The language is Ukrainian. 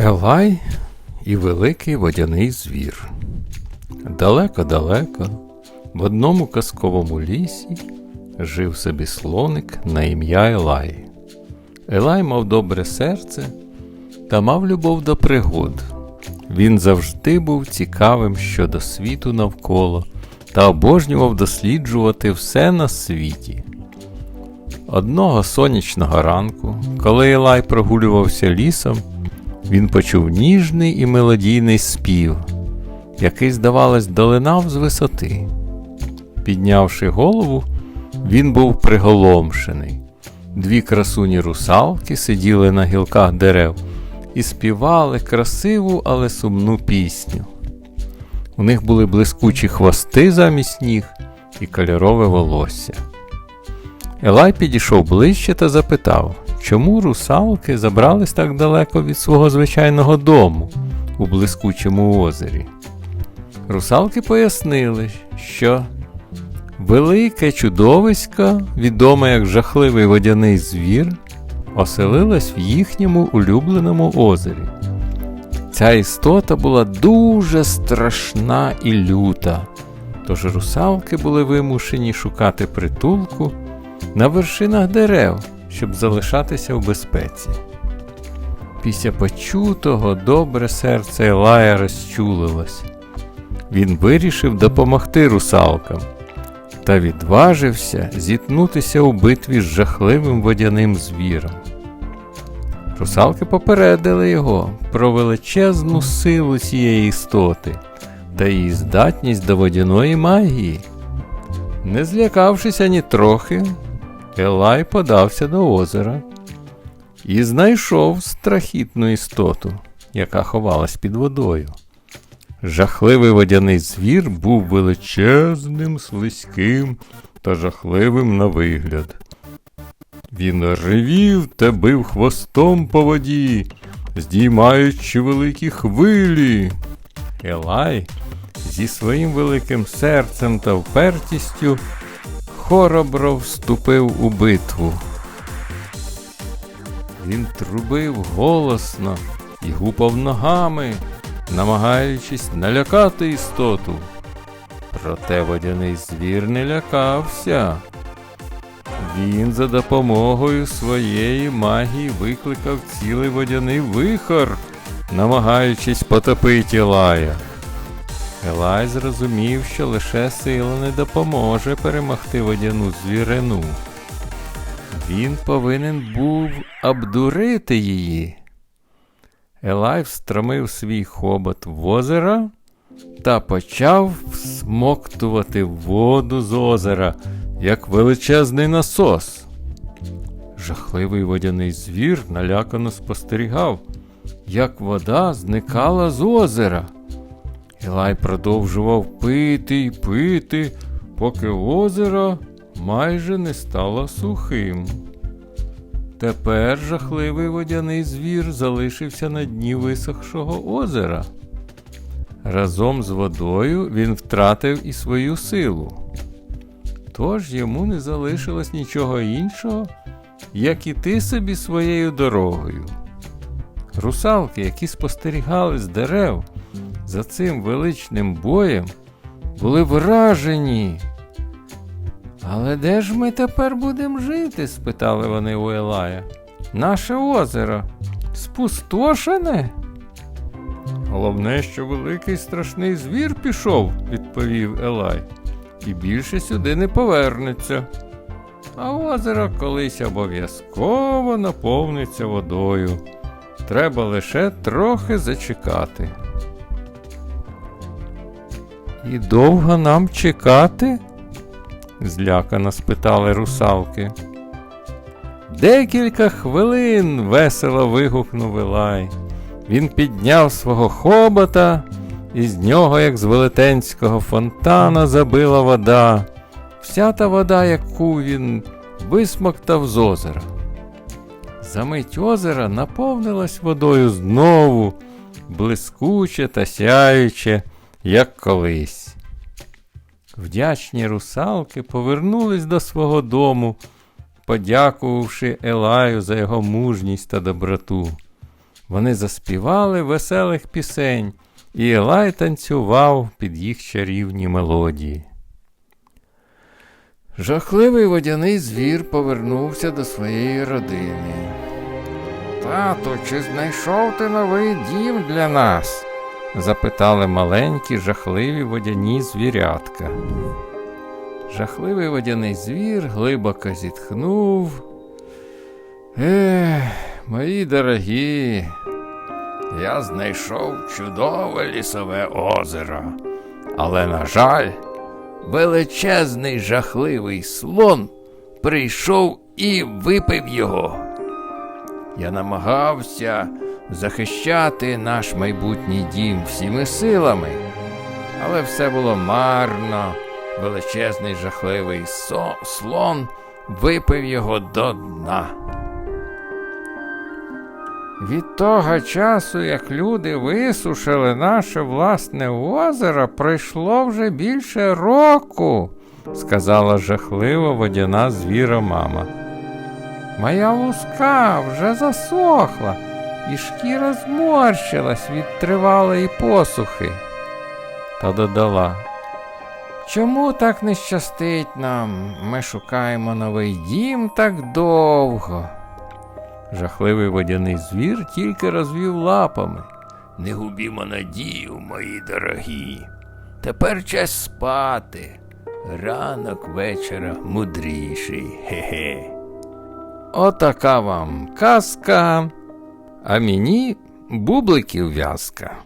Елай і великий водяний звір. Далеко-далеко, в одному казковому лісі жив собі слоник на ім'я Елай. Елай мав добре серце та мав любов до пригод. Він завжди був цікавим щодо світу навколо та обожнював досліджувати все на світі. Одного сонячного ранку, коли Елай прогулювався лісом, він почув ніжний і мелодійний спів, який, здавалось, долинав з висоти. Піднявши голову, він був приголомшений. Дві красуні русалки сиділи на гілках дерев і співали красиву, але сумну пісню. У них були блискучі хвости замість ніг і кольорове волосся. Елай підійшов ближче та запитав, чому русалки забрались так далеко від свого звичайного дому у блискучому озері. Русалки пояснили, що велике чудовисько, відоме як жахливий водяний звір, оселилось в їхньому улюбленому озері. Ця істота була дуже страшна і люта, тож русалки були вимушені шукати притулку на вершинах дерев, щоб залишатися в безпеці. Після почутого добре серце Елая розчулилось. Він вирішив допомогти русалкам та відважився зіткнутися у битві з жахливим водяним звіром. Русалки попередили його про величезну силу цієї істоти та її здатність до водяної магії. Не злякавшись ані трохи, Елай подався до озера і знайшов страхітну істоту, яка ховалась під водою. Жахливий водяний звір був величезним, слизьким та жахливим на вигляд. Він ревів та бив хвостом по воді, здіймаючи великі хвилі. Елай зі своїм великим серцем та впертістю хоробро вступив у битву. Він трубив голосно і гупав ногами, намагаючись налякати істоту. Проте водяний звір не лякався. Він за допомогою своєї магії викликав цілий водяний вихор, намагаючись потопити Елая. Елай зрозумів, що лише сила не допоможе перемогти водяну звірину. Він повинен був обдурити її. Елай встромив свій хобот в озеро та почав всмоктувати воду з озера, як величезний насос. Жахливий водяний звір налякано спостерігав, як вода зникала з озера. Ілай продовжував пити й пити, поки озеро майже не стало сухим. Тепер жахливий водяний звір залишився на дні висохшого озера. Разом з водою він втратив і свою силу. Тож йому не залишилось нічого іншого, як іти собі своєю дорогою. Русалки, які спостерігали з дерев за цим величним боєм, були вражені. Але де ж ми тепер будемо жити? спитали вони у Елая. Наше озеро спустошене? Головне, що великий страшний звір пішов, відповів Елай, і більше сюди не повернеться. А озеро колись обов'язково наповниться водою. Треба лише трохи зачекати. І довго нам чекати? злякано спитали русалки. Декілька хвилин весело вигукнув Елай. Він підняв свого хобота, і з нього, як з велетенського фонтана, забила вода. Вся та вода, яку він висмоктав з озера. Замить озера наповнилась водою знову, блискуче та сяюче, як колись. Вдячні русалки повернулись до свого дому, подякувавши Елаю за його мужність та доброту. Вони заспівали веселих пісень, і Елай танцював під їх чарівні мелодії. Жахливий водяний звір повернувся до своєї родини. Тату, чи знайшов ти новий дім для нас? Запитали маленькі жахливі водяні звірятка. Жахливий водяний звір глибоко зітхнув. Ех, мої дорогі, я знайшов чудове лісове озеро, але, на жаль, величезний жахливий слон прийшов і випив його. Я намагався захищати наш майбутній дім всіми силами, але все було марно. Величезний жахливий со- слон випив його до дна. Від того часу, як люди висушили наше власне озеро, пройшло вже більше року, сказала жахлива водяна звіра мама. Моя луска вже засохла, і шкіра зморщилась від тривалої посухи. Та додала. Чому так не щастить нам? Ми шукаємо новий дім так довго. Жахливий водяний звір тільки розвів лапами. Не губімо надію, мої дорогі. Тепер час спати. Ранок вечора мудріший. Хе-хе. Отака вам казка. А мені бубликів в'язка.